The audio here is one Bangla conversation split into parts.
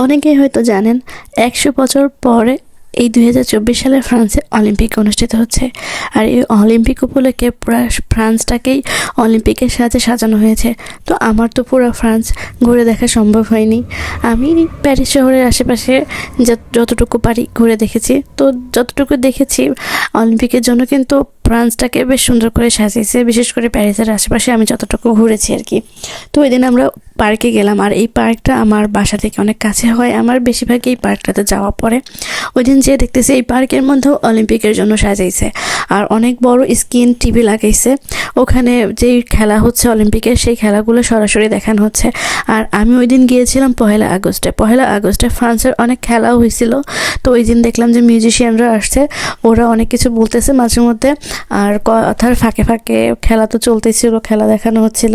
অনেকেই হয়তো জানেন একশো বছর পরে এই দুই হাজার চব্বিশ সালে ফ্রান্সে অলিম্পিক অনুষ্ঠিত হচ্ছে। আর এই অলিম্পিক উপলক্ষে পুরো ফ্রান্সটাকেই অলিম্পিকের সাথে সাজানো হয়েছে। তো আমার তো পুরো ফ্রান্স ঘুরে দেখা সম্ভব হয়নি। আমি প্যারিস শহরের আশেপাশে যতটুকু পারি ঘুরে দেখেছি। তো যতটুকু দেখেছি, অলিম্পিকের জন্য কিন্তু ফ্রান্সটাকে বেশ সুন্দর করে সাজিয়েছে। বিশেষ করে প্যারিসের আশেপাশে আমি যতটুকু ঘুরেছি আর কি তো ওই দিন আমরা পার্কে গেলাম। আর এই পার্কটা আমার বাসা থেকে অনেক কাছে হয়। আমার বেশিরভাগ এই পার্কটাতে যাওয়া পড়ে। ওই দিন যে দেখতেছি এই পার্কের মধ্যেও অলিম্পিকের জন্য সাজাইছে। আর অনেক বড় স্ক্রিন টিভি লাগাইছে। ওখানে যেই খেলা হচ্ছে অলিম্পিকের, সেই খেলাগুলো সরাসরি দেখানো হচ্ছে। আর আমি ওই দিন গিয়েছিলাম পহেলা আগস্টে। পহেলা আগস্টে ফ্রান্সের অনেক খেলাও হয়েছিল। তো ওই দিন দেখলাম যে মিউজিশিয়ানরা আসছে। ওরা অনেক কিছু বলতেছে মাঝে মধ্যে। আর কথার ফাঁকে ফাঁকে খেলা তো চলতেই ছিল খেলা দেখানো হচ্ছিল।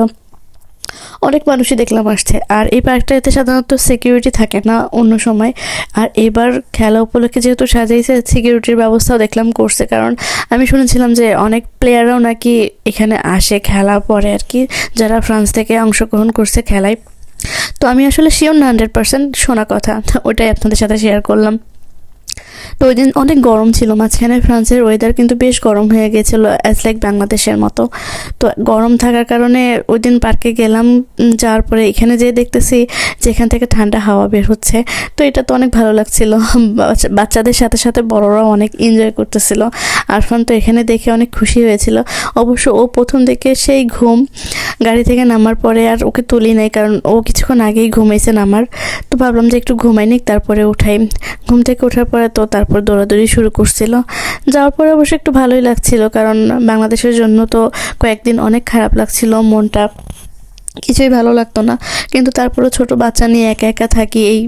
অনেক মানুষই দেখলাম আসছে। আর এই পার্কটাতে সাধারণত সিকিউরিটি থাকে না অন্য সময়। আর এবার খেলা উপলক্ষে যেহেতু সাজাইছে সিকিউরিটির ব্যবস্থাও দেখলাম করছে। কারণ আমি শুনেছিলাম যে অনেক প্লেয়াররাও নাকি এখানে আসে খেলা পরে আর কি, যারা ফ্রান্স থেকে অংশগ্রহণ করছে খেলায়। তো আমি আসলে শিওর না হান্ড্রেড পার্সেন্ট শোনা কথা। ওটাই আপনাদের সাথে শেয়ার করলাম। তো ওই দিন অনেক গরম ছিল, মাঝখানে ফ্রান্সের ওয়েদার কিন্তু বেশ গরম হয়ে গেছিল অ্যাজ লাইক বাংলাদেশের মতো। তো গরম থাকার কারণে ওই দিন পার্কে গেলাম যাওয়ার পরে এখানে যেয়ে দেখতেছি যে এখান থেকে ঠান্ডা হাওয়া বের হচ্ছে। তো এটা তো অনেক ভালো লাগছিল বাচ্চাদের সাথে সাথে বড়রাও অনেক এনজয় করতেছিল। আরফান তো এখানে দেখে অনেক খুশি হয়েছিল। অবশ্য ও প্রথম দিকে সেই ঘুম, গাড়ি থেকে নামার পরে আর ওকে তুলি নাই, কারণ ও কিছুক্ষণ আগেই ঘুমাইছে নামার। তো ভাবলাম যে একটু ঘুমাই নিক, তারপরে উঠাই। ঘুম থেকে ওঠার পরে তো তারপর দৌড়াদৌড়ি শুরু করছিল। যাওয়ার পরে অবশ্য একটু ভালোই লাগছিল, কারণ বাংলাদেশের জন্য তো কয়েকদিন অনেক খারাপ লাগছিল, মনটা কিছুই ভালো লাগতো না। কিন্তু তারপরে ছোট বাচ্চা নিয়ে একা একা থাকি এই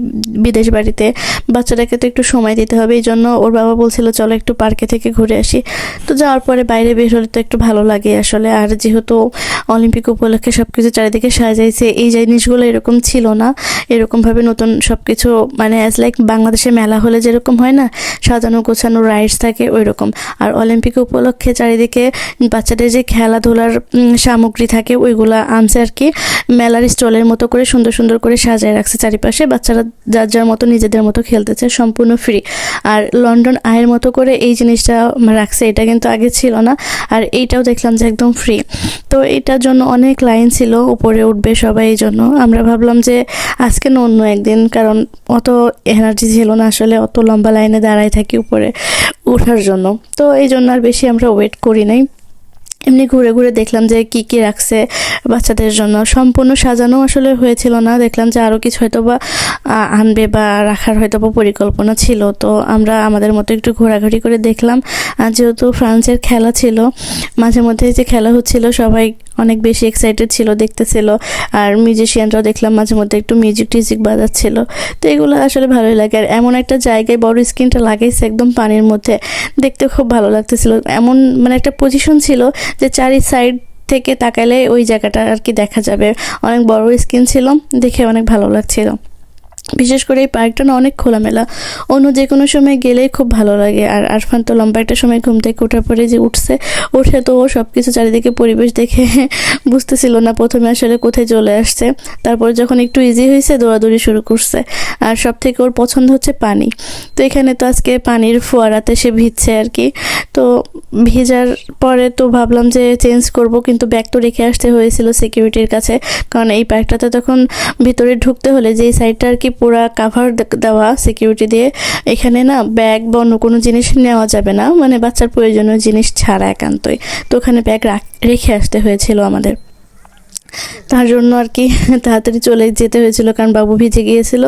বিদেশ বাড়িতে, বাচ্চাটাকে তো একটু সময় দিতে হবে, এই জন্য ওর বাবা বলছিল, চলো একটু পার্কে থেকে ঘুরে আসি। তো যাওয়ার পরে বাইরে বের হলে তো একটু ভালো লাগে আসলে। আর যেহেতু অলিম্পিক উপলক্ষে সব কিছু চারিদিকে সাজাইছে, এই জিনিসগুলো এরকম ছিল না। এরকমভাবে নতুন সব কিছু মানে অ্যাজ লাইক বাংলাদেশে মেলা হলে যেরকম হয় না, সাজানো গোছানো রাইডস থাকে ওই রকম আর অলিম্পিক উপলক্ষে চারিদিকে বাচ্চাদের যে খেলাধুলার সামগ্রী থাকে, ওইগুলো আনছে আর কি। মেলার স্টলের মতো করে সুন্দর সুন্দর করে সাজায় রাখছে চারিপাশে। বাচ্চারা যার যার মতো নিজেদের মতো খেলতেছে, সম্পূর্ণ ফ্রি আর লন্ডন আয়ের মতো করে এই জিনিসটা রাখছে, এটা কিন্তু আগে ছিল না। আর এইটাও দেখলাম যে একদম ফ্রি তো এটার জন্য অনেক লাইন ছিল, উপরে উঠবে সবাই এই জন্য। আমরা ভাবলাম যে আজকে না অন্য একদিন, কারণ অত এনার্জি ছিল না আসলে, অত লম্বা লাইনে দাঁড়ায় থাকি উপরে ওঠার জন্য। তো এই জন্য আর বেশি আমরা ওয়েট করি নাই। এমনি ঘুরে ঘুরে দেখলাম যে কি কি রাখছে বাচ্চাদের জন্য। সম্পূর্ণ সাজানো আসলে হয়েছিল না। দেখলাম যে আরও কিছু হয়তো বা আনবে বা রাখার হয়তো বা পরিকল্পনা ছিল। তো আমরা আমাদের মতো একটু ঘোরাঘুরি করে দেখলাম। যেহেতু ফ্রান্সের খেলা ছিল, মাঝে মধ্যে যে খেলা হচ্ছিল, সবাই অনেক বেশি এক্সাইটেড ছিল, দেখতেছিল। আর মিউজিশিয়ানরাও দেখলাম মাঝে মধ্যে একটু মিউজিক টিউজিক বাজাচ্ছিল। তো এগুলো আসলে ভালোই লাগে। আর এমন একটা জায়গায় বড় স্ক্রিনটা লাগাইছে একদম পানির মধ্যে, দেখতে খুব ভালো লাগতেছিল। এমন মানে একটা পজিশন ছিল যে চারি সাইড থেকে তাকালে ওই জায়গাটা আর কি দেখা যাবে। অনেক বড় স্ক্রিন ছিল, দেখে অনেক ভালো লাগছিল। বিশেষ করে এই পার্কটা না অনেক খোলামেলা। অন্য যে কোনো সময় গেলেই খুব ভালো লাগে। আর আরফান তো লম্বা একটা সময় ঘুম থেকে ওঠার পরে যে উঠছে, উঠে তো ও সব কিছু চারিদিকে পরিবেশ দেখে বুঝতেছিল না প্রথমে আসলে কোথায় চলে আসছে। তারপর যখন একটু ইজি হয়েছে, দৌড়াদৌড়ি শুরু করছে। আর সব থেকে ওর পছন্দ হচ্ছে পানি। তো এখানে তো আজকে পানির ফোয়ারাতে সে ভিজছে আর কি। তো ভিজার পরে তো ভাবলাম যে চেঞ্জ করব, কিন্তু ব্যাগ তো রেখে আসতে হয়েছিল সিকিউরিটির কাছে। কারণ এই পার্কটাতে তখন ভিতরে ঢুকতে হলে যেই সাইডটা আর কি পুরা কাভার দেওয়া সিকিউরিটি দিয়ে। এখানে না ব্যাগ বা অন্য কোনো জিনিস নেওয়া যাবে না। মানে বাচ্চার প্রয়োজনীয় জিনিস ছাড়া একান্তই। তো ওখানে ব্যাগ রাখ- আসতে হয়েছিল আমাদের। তার জন্য আর কি তাড়াতাড়ি চলে যেতে হয়েছিল, কারণ বাবু ভিজে গিয়েছিল,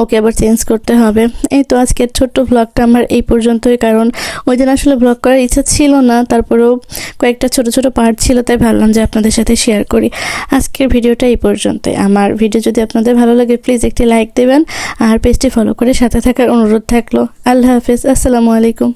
ওকে আবার চেঞ্জ করতে হবে। এই তো আজকের ছোট্ট ব্লগটা আমার এই পর্যন্তই, কারণ ওই দিন আসলে ব্লগ করার ইচ্ছা ছিল না, তারপরেও কয়েকটা ছোট ছোট পার্ট ছিল, তাই ভাবলাম যে আপনাদের সাথে শেয়ার করি। আজকের ভিডিওটা এই পর্যন্তই। আমার ভিডিও যদি আপনাদের ভালো লাগে প্লিজ একটি লাইক দেবেন, আর পেজটি ফলো করে সাথে থাকার অনুরোধ থাকল। আল্লাহ হাফেজ, আসসালামু আলাইকুম।